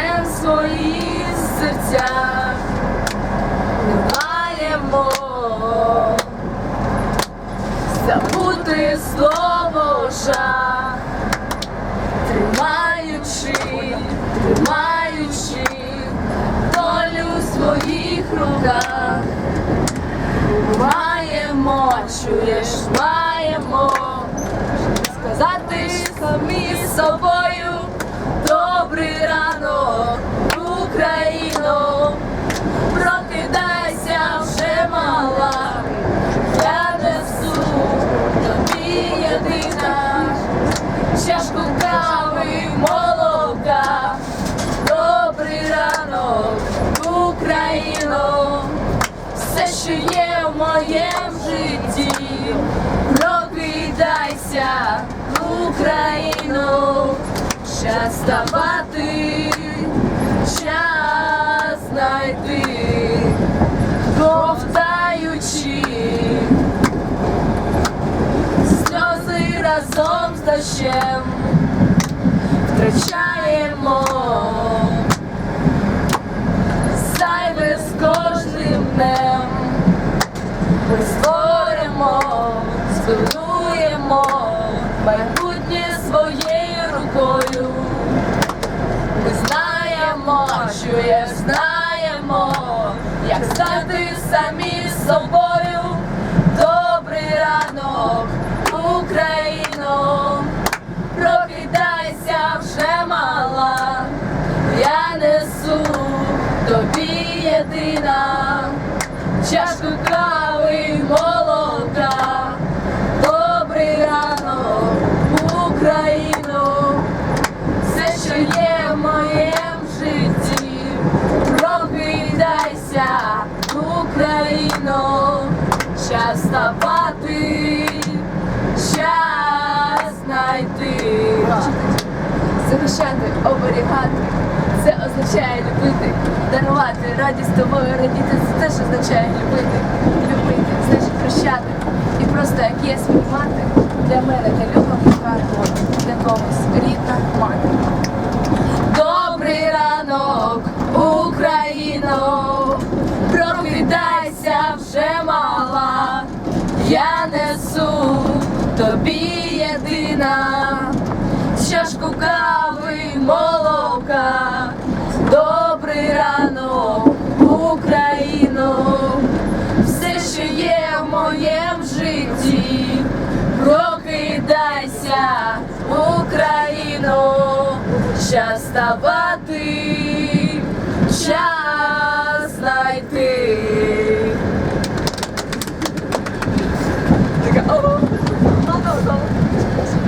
серцем свої серця немаємо забути слово жах, тримаючи, тримаючи долю в своїх руках, маємо, чуєш, маємо. Сказати самі собою. Що є в моєму житті, прокидайся, Україно, час ставати, час знайти, ковтаючи сльози разом з дощем втрачаємо збудуємо майбутнє своєю рукою. Ми знаємо, що є, знаємо, як стати самі собою. Добрий ранок, Україно, прокидайся вже мала, я несу тобі єдина, чашку кави й час ставати, час знайти. Захищати, оберігати, це означає любити, дарувати радість тобою, радіти це теж означає любити, любити, значить прощати. І просто як є свій для мене, для любого тобі єдина, чашку кави, молока, добрий ранок, Україно, все, що є в моєму житті, прокидайся, Україно, час ставати, час знайти.